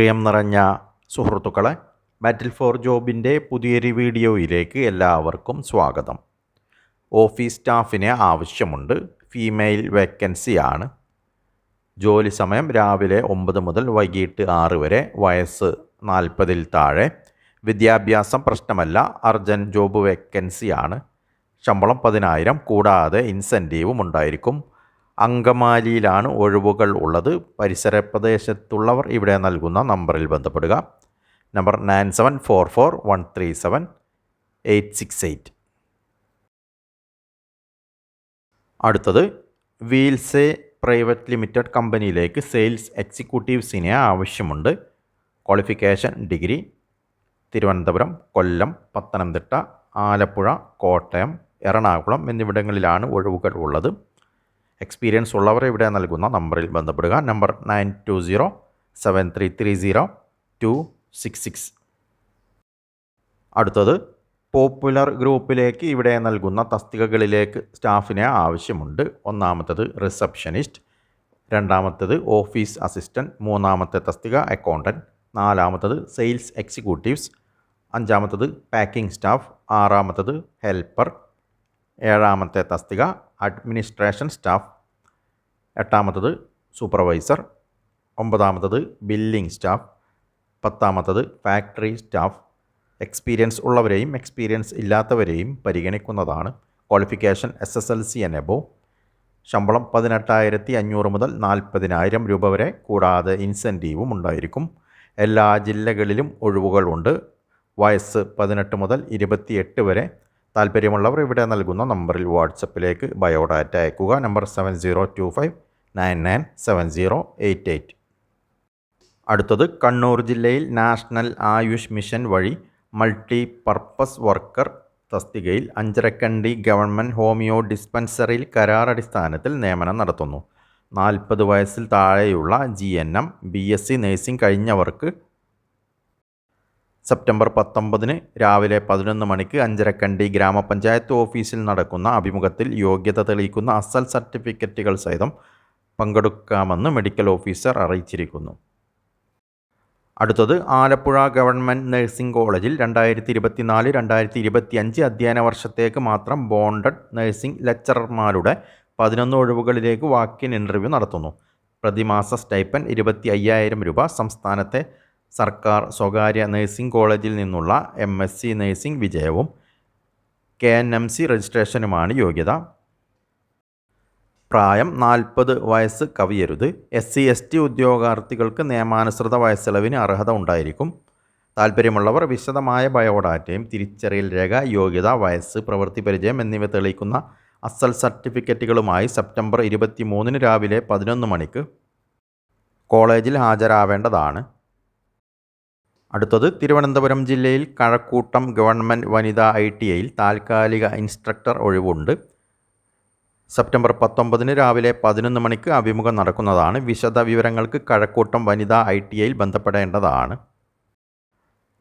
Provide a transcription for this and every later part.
പ്രിയം നിറഞ്ഞ സുഹൃത്തുക്കളെ ബാറ്റിൽ ഫോർ ജോബിന്റെ പുതിയൊരു വീഡിയോയിലേക്ക് എല്ലാവർക്കും സ്വാഗതം. ഓഫീസ് സ്റ്റാഫിനെ ആവശ്യമുണ്ട് ഫീമെയിൽ വേക്കൻസിയാണ് ജോലി സമയം രാവിലെ ഒമ്പത് മുതൽ വൈകിട്ട് ആറ് വരെ വയസ്സ് നാൽപ്പതിൽ താഴെ. വിദ്യാഭ്യാസം പ്രശ്നമല്ല അർജന്റ് ജോബ് വേക്കൻസിയാണ് ശമ്പളം പതിനായിരം കൂടാതെ ഇൻസെന്റീവും ഉണ്ടായിരിക്കും. അങ്കമാലിയിലാണ് ഒഴിവുകൾ ഉള്ളത്. പരിസര പ്രദേശത്തുള്ളവർ ഇവിടെ നൽകുന്ന നമ്പറിൽ ബന്ധപ്പെടുക. Number nine seven four four one three seven eight six eight. അടുത്തത് വീൽസേ പ്രൈവറ്റ് ലിമിറ്റഡ് കമ്പനിയിലേക്ക് സെയിൽസ് എക്സിക്യൂട്ടീവ്സിനെ ആവശ്യമുണ്ട്. ക്വാളിഫിക്കേഷൻ ഡിഗ്രി തിരുവനന്തപുരം കൊല്ലം പത്തനംതിട്ട ആലപ്പുഴ കോട്ടയം എറണാകുളം എന്നിവിടങ്ങളിലാണ് ഒഴിവുകൾ ഉള്ളത്. എക്സ്പീരിയൻസ് ഉള്ളവർ ഇവിടെ നൽകുന്ന നമ്പറിൽ ബന്ധപ്പെടുക. Number nine two zero seven three three zero two six six അടുത്തത് പോപ്പുലർ ഗ്രൂപ്പിലേക്ക് ഇവിടെ നൽകുന്ന തസ്തികകളിലേക്ക് സ്റ്റാഫിനെ ആവശ്യമുണ്ട്. ഒന്നാമത്തത് റിസപ്ഷനിസ്റ്റ് രണ്ടാമത്തത് ഓഫീസ് അസിസ്റ്റന്റ് മൂന്നാമത്തെ തസ്തിക അക്കൗണ്ടന്റ് നാലാമത്തത് സെയിൽസ് എക്സിക്യൂട്ടീവ്സ് അഞ്ചാമത്തത് പാക്കിംഗ് സ്റ്റാഫ് ആറാമത്തത് ഹെൽപ്പർ ഏഴാമത്തെ തസ്തിക അഡ്മിനിസ്ട്രേഷൻ സ്റ്റാഫ് എട്ടാമത്തത് സൂപ്പർവൈസർ ഒമ്പതാമത്തത് ബില്ലിംഗ് സ്റ്റാഫ് പത്താമത്തത് ഫാക്ടറി സ്റ്റാഫ് എക്സ്പീരിയൻസ് ഉള്ളവരെയും എക്സ്പീരിയൻസ് ഇല്ലാത്തവരെയും പരിഗണിക്കുന്നതാണ്. Qualification S S L C and above ശമ്പളം പതിനെട്ടായിരത്തി അഞ്ഞൂറ് മുതൽ നാൽപ്പതിനായിരം രൂപ വരെ കൂടാതെ ഇൻസെന്റീവും ഉണ്ടായിരിക്കും. എല്ലാ ജില്ലകളിലും ഒഴിവുകളുണ്ട്. വയസ്സ് പതിനെട്ട് മുതൽ ഇരുപത്തിയെട്ട് വരെ താല്പര്യമുള്ളവർ ഇവിടെ നൽകുന്ന നമ്പറിൽ വാട്സപ്പിലേക്ക് ബയോഡാറ്റ അയക്കുക. Number seven zero two five nine nine seven zero eight eight അടുത്തത് കണ്ണൂർ ജില്ലയിൽ നാഷണൽ ആയുഷ് മിഷൻ വഴി മൾട്ടി പർപ്പസ് വർക്കർ തസ്തികയിൽ അഞ്ചരക്കണ്ടി ഗവൺമെന്റ് ഹോമിയോ ഡിസ്പെൻസറിയിൽ കരാറടിസ്ഥാനത്തിൽ നിയമനം നടത്തുന്നു. നാൽപ്പത് വയസ്സിൽ താഴെയുള്ള G N M B S C nursing കഴിഞ്ഞവർക്ക് September പത്തൊമ്പതിന് രാവിലെ പതിനൊന്ന് മണിക്ക് അഞ്ചരക്കണ്ടി ഗ്രാമപഞ്ചായത്ത് ഓഫീസിൽ നടക്കുന്ന അഭിമുഖത്തിൽ യോഗ്യത തെളിയിക്കുന്ന അസൽ സർട്ടിഫിക്കറ്റുകൾ സഹിതം പങ്കെടുക്കാമെന്ന് മെഡിക്കൽ ഓഫീസർ അറിയിച്ചിരിക്കുന്നു. അടുത്തത് ആലപ്പുഴ ഗവൺമെന്റ് നഴ്സിംഗ് കോളേജിൽ രണ്ടായിരത്തി ഇരുപത്തിനാല് രണ്ടായിരത്തി ഇരുപത്തി അഞ്ച് അധ്യയന വർഷത്തേക്ക് മാത്രം ബോണ്ടഡ് നഴ്സിംഗ് ലെക്ചറർമാരുടെ പതിനൊന്ന് ഒഴിവുകളിലേക്ക് വാക്കിൻ ഇന്റർവ്യൂ നടത്തുന്നു. പ്രതിമാസ സ്റ്റൈപ്പൻ ഇരുപത്തി അയ്യായിരം രൂപ സംസ്ഥാനത്തെ സർക്കാർ സ്വകാര്യ നഴ്സിംഗ് കോളേജിൽ നിന്നുള്ള എം എസ് സി നഴ്സിംഗ് വിജയവും കെ എൻ എം സി രജിസ്ട്രേഷനുമാണ് യോഗ്യത. പ്രായം നാൽപ്പത് വയസ്സ് കവിയരുത്. എസ് സി എസ് ടി ഉദ്യോഗാർത്ഥികൾക്ക് നിയമാനുസൃത വയസ്സിളവിന് അർഹത ഉണ്ടായിരിക്കും. താല്പര്യമുള്ളവർ വിശദമായ ബയോഡാറ്റയും തിരിച്ചറിയൽ രേഖ യോഗ്യത വയസ്സ് പ്രവൃത്തി പരിചയം എന്നിവ തെളിയിക്കുന്ന അസൽ സർട്ടിഫിക്കറ്റുകളുമായി സെപ്റ്റംബർ ഇരുപത്തി മൂന്നിന് രാവിലെ പതിനൊന്ന് മണിക്ക് കോളേജിൽ ഹാജരാവേണ്ടതാണ്. അടുത്തത് തിരുവനന്തപുരം ജില്ലയിൽ കഴക്കൂട്ടം ഗവൺമെന്റ് വനിതാ ഐ ടി ഐയിൽ താൽക്കാലിക ഇൻസ്ട്രക്ടർ ഒഴിവുണ്ട്. സെപ്റ്റംബർ പത്തൊമ്പതിന് രാവിലെ പതിനൊന്ന് മണിക്ക് അഭിമുഖം നടക്കുന്നതാണ്. വിശദ വിവരങ്ങൾക്ക് കഴക്കൂട്ടം വനിതാ ഐ ടി ഐയിൽ ബന്ധപ്പെടേണ്ടതാണ്.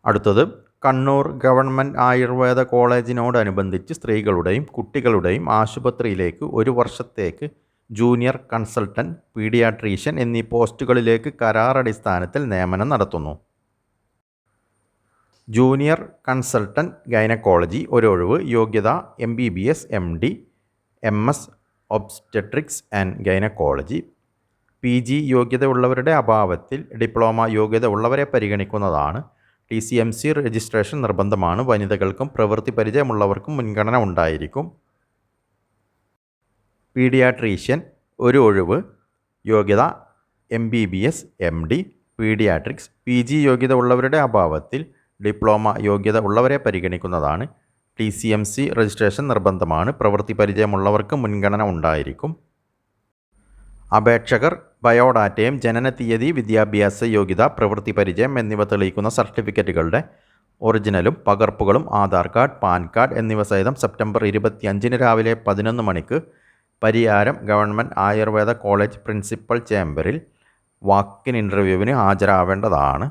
അടുത്തത് കണ്ണൂർ ഗവൺമെന്റ് ആയുർവേദ കോളേജിനോടനുബന്ധിച്ച് സ്ത്രീകളുടെയും കുട്ടികളുടെയും ആശുപത്രിയിലേക്ക് ഒരു വർഷത്തേക്ക് ജൂനിയർ കൺസൾട്ടന്റ് പീഡിയാട്രീഷ്യൻ എന്നീ പോസ്റ്റുകളിലേക്ക് കരാറടിസ്ഥാനത്തിൽ നിയമനം നടത്തുന്നു. ജൂനിയർ കൺസൾട്ടന്റ് ഗൈനക്കോളജി ഒരൊഴിവ് യോഗ്യത M B B S M D M S obstetrics and gynaecology P G യോഗ്യതയുള്ളവരുടെ അഭാവത്തിൽ ഡിപ്ലോമ യോഗ്യത ഉള്ളവരെ പരിഗണിക്കുന്നതാണ്. T C M C registration നിർബന്ധമാണ്. വനിതകൾക്കും പ്രവൃത്തി പരിചയമുള്ളവർക്കും മുൻഗണന ഉണ്ടായിരിക്കും. പീഡിയാട്രീഷ്യൻ ഒരു ഒഴിവ് യോഗ്യത M B B S M D paediatrics P G യോഗ്യത ഉള്ളവരുടെ അഭാവത്തിൽ ഡിപ്ലോമ യോഗ്യത ഉള്ളവരെ പരിഗണിക്കുന്നതാണ്. T C M C registration നിർബന്ധമാണ്. പ്രവൃത്തി പരിചയമുള്ളവർക്ക് മുൻഗണന ഉണ്ടായിരിക്കും. അപേക്ഷകർ ബയോഡാറ്റയും ജനന തീയതി വിദ്യാഭ്യാസ യോഗ്യത പ്രവൃത്തി പരിചയം എന്നിവ തെളിയിക്കുന്ന സർട്ടിഫിക്കറ്റുകളുടെ ഒറിജിനലും പകർപ്പുകളും ആധാർ കാർഡ് പാൻ കാർഡ് എന്നിവ സഹിതം സെപ്റ്റംബർ ഇരുപത്തിയഞ്ചിന് രാവിലെ പതിനൊന്ന് മണിക്ക് Pariyaram government Ayurveda college principal ചേംബറിൽ വാക്കിൻ ഇന്റർവ്യൂവിന് ഹാജരാവേണ്ടതാണ്.